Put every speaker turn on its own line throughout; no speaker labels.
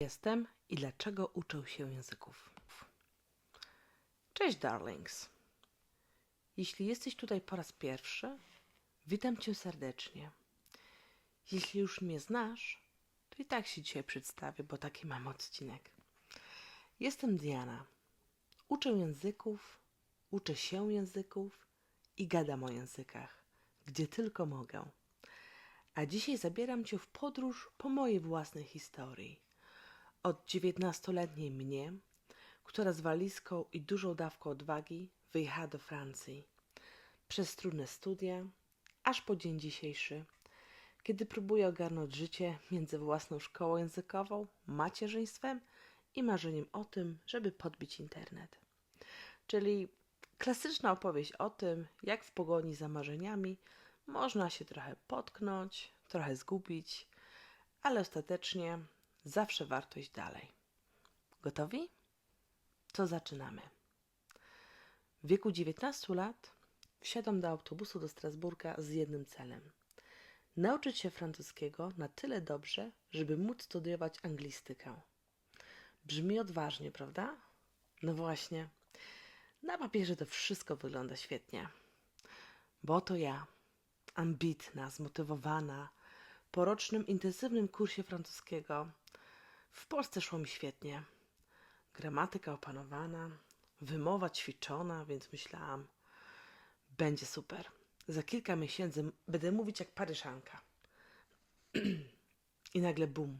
jestem i dlaczego uczę się języków. Cześć, darlings. Jeśli jesteś tutaj po raz pierwszy, witam cię serdecznie. Jeśli już mnie znasz, to i tak się dzisiaj przedstawię, bo taki mam odcinek. Jestem Diana. Uczę języków, uczę się języków i gadam o językach, gdzie tylko mogę. A dzisiaj zabieram cię w podróż po mojej własnej historii. Od dziewiętnastoletniej mnie, która z walizką i dużą dawką odwagi wyjechała do Francji. Przez trudne studia, aż po dzień dzisiejszy, kiedy próbuję ogarnąć życie między własną szkołą językową, macierzyństwem i marzeniem o tym, żeby podbić internet. Czyli klasyczna opowieść o tym, jak w pogoni za marzeniami można się trochę potknąć, trochę zgubić, ale ostatecznie zawsze warto iść dalej. Gotowi? To zaczynamy. W wieku 19 lat wsiadam do autobusu do Strasburga z jednym celem. Nauczyć się francuskiego na tyle dobrze, żeby móc studiować anglistykę. Brzmi odważnie, prawda? No właśnie. Na papierze to wszystko wygląda świetnie. Bo oto ja, ambitna, zmotywowana, po rocznym intensywnym kursie francuskiego. W Polsce szło mi świetnie. Gramatyka opanowana, wymowa ćwiczona, więc myślałam, będzie super. Za kilka miesięcy będę mówić jak paryżanka. I nagle bum.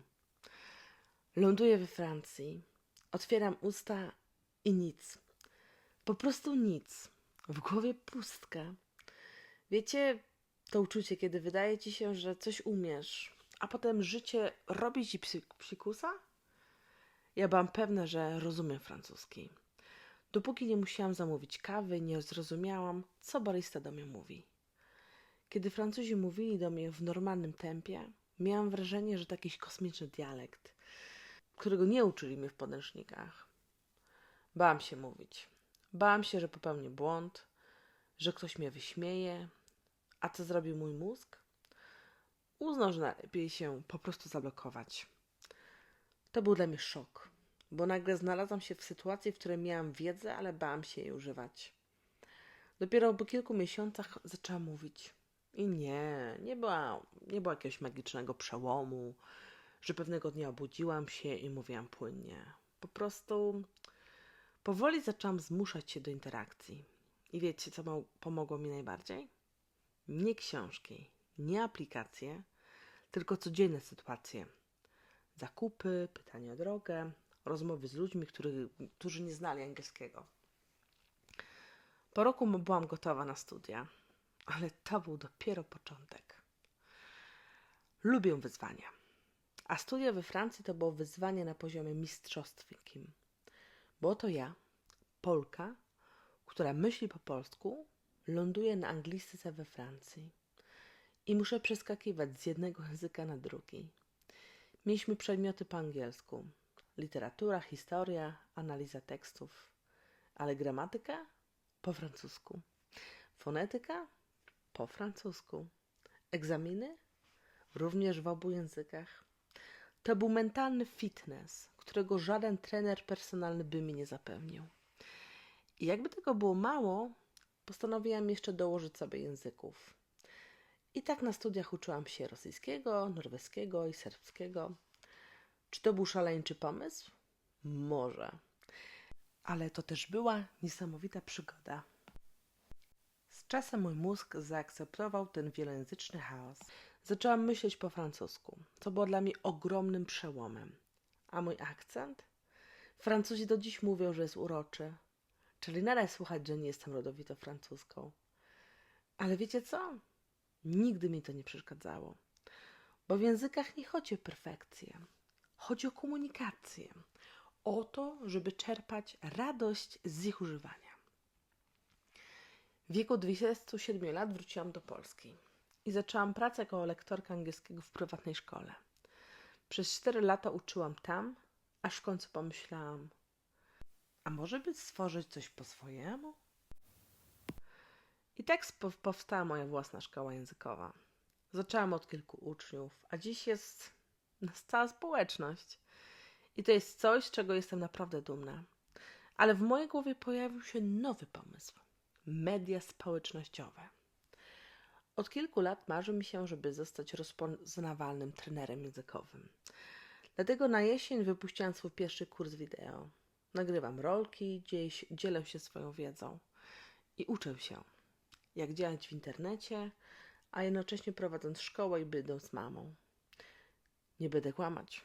Ląduję we Francji, otwieram usta i nic. Po prostu nic. W głowie pustka. Wiecie, to uczucie, kiedy wydaje ci się, że coś umiesz, a potem życie robi ci psi- psikusa? Ja byłam pewna, że rozumiem francuski. Dopóki nie musiałam zamówić kawy, nie zrozumiałam, co barista do mnie mówi. Kiedy Francuzi mówili do mnie w normalnym tempie, miałam wrażenie, że to jakiś kosmiczny dialekt, którego nie uczyli mnie w podręcznikach. Bałam się mówić. Bałam się, że popełnię błąd, że ktoś mnie wyśmieje. A co zrobił mój mózg? Uznał, że najlepiej się po prostu zablokować. To był dla mnie szok, bo nagle znalazłam się w sytuacji, w której miałam wiedzę, ale bałam się jej używać. Dopiero po kilku miesiącach zaczęłam mówić. I nie, nie była, nie było jakiegoś magicznego przełomu, że pewnego dnia obudziłam się i mówiłam płynnie. Po prostu powoli zaczęłam zmuszać się do interakcji. I wiecie, co mo- pomogło mi najbardziej? Nie książki, nie aplikacje, tylko codzienne sytuacje. Zakupy, pytania o drogę, rozmowy z ludźmi, którzy, którzy nie znali angielskiego. Po roku byłam gotowa na studia, ale to był dopiero początek. Lubię wyzwania. A studia we Francji to było wyzwanie na poziomie mistrzostwkim. Bo to ja, Polka, która myśli po polsku, ląduje na anglistyce we Francji. I muszę przeskakiwać z jednego języka na drugi. Mieliśmy przedmioty po angielsku: literatura, historia, analiza tekstów, ale gramatyka po francusku, fonetyka po francusku, egzaminy również w obu językach. To był mentalny fitness, którego żaden trener personalny by mi nie zapewnił. I jakby tego było mało, postanowiłam jeszcze dołożyć sobie języków. I tak na studiach uczyłam się rosyjskiego, norweskiego i serbskiego. Czy to był szaleńczy pomysł? Może. Ale to też była niesamowita przygoda. Z czasem mój mózg zaakceptował ten wielojęzyczny chaos. Zaczęłam myśleć po francusku, co było dla mnie ogromnym przełomem. A mój akcent? Francuzi do dziś mówią, że jest uroczy, czyli nadal słychać, że nie jestem rodowitą francuską. Ale wiecie co? Nigdy mi to nie przeszkadzało, bo w językach nie chodzi o perfekcję, chodzi o komunikację, o to, żeby czerpać radość z ich używania. W wieku 27 lat wróciłam do Polski i zaczęłam pracę jako lektorka angielskiego w prywatnej szkole. Przez 4 lata uczyłam tam, aż w końcu pomyślałam, a może by stworzyć coś po swojemu? I tak powstała moja własna szkoła językowa. Zaczęłam od kilku uczniów, a dziś jest nas cała społeczność. I to jest coś, z czego jestem naprawdę dumna. Ale w mojej głowie pojawił się nowy pomysł media społecznościowe. Od kilku lat marzy mi się, żeby zostać rozpoznawalnym trenerem językowym. Dlatego na jesień wypuściłam swój pierwszy kurs wideo. Nagrywam rolki, dziel- dzielę się swoją wiedzą i uczę się, jak działać w internecie, a jednocześnie prowadząc szkołę i będąc mamą. Nie będę kłamać.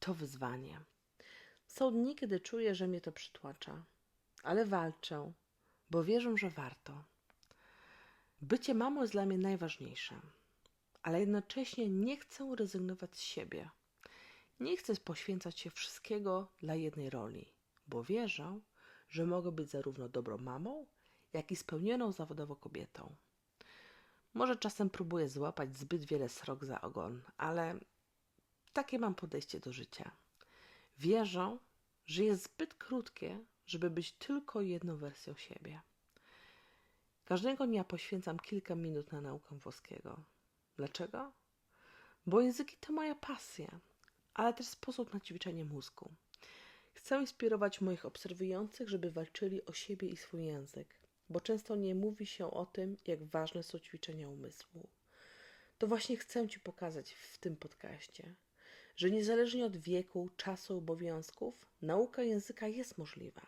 To wyzwanie. Są dni, kiedy czuję, że mnie to przytłacza, ale walczę, bo wierzę, że warto. Bycie mamą jest dla mnie najważniejsze, ale jednocześnie nie chcę rezygnować z siebie. Nie chcę poświęcać się wszystkiego dla jednej roli, bo wierzę, że mogę być zarówno dobrą mamą, jak i spełnioną zawodowo kobietą. Może czasem próbuję złapać zbyt wiele srok za ogon, ale takie mam podejście do życia. Wierzę, że jest zbyt krótkie, żeby być tylko jedną wersją siebie. Każdego dnia poświęcam kilka minut na naukę włoskiego. Dlaczego? Bo języki to moja pasja, ale też sposób na ćwiczenie mózgu. Chcę inspirować moich obserwujących, żeby walczyli o siebie i swój język, bo często nie mówi się o tym, jak ważne są ćwiczenia umysłu. To właśnie chcę Ci pokazać w tym podcaście, że niezależnie od wieku, czasu, obowiązków, nauka języka jest możliwa.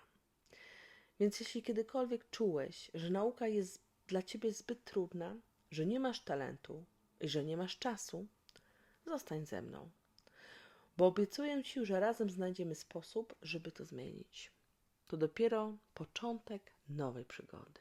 Więc jeśli kiedykolwiek czułeś, że nauka jest dla ciebie zbyt trudna, że nie masz talentu i że nie masz czasu, zostań ze mną. Bo obiecuję ci, że razem znajdziemy sposób, żeby to zmienić. To dopiero początek nowej przygody.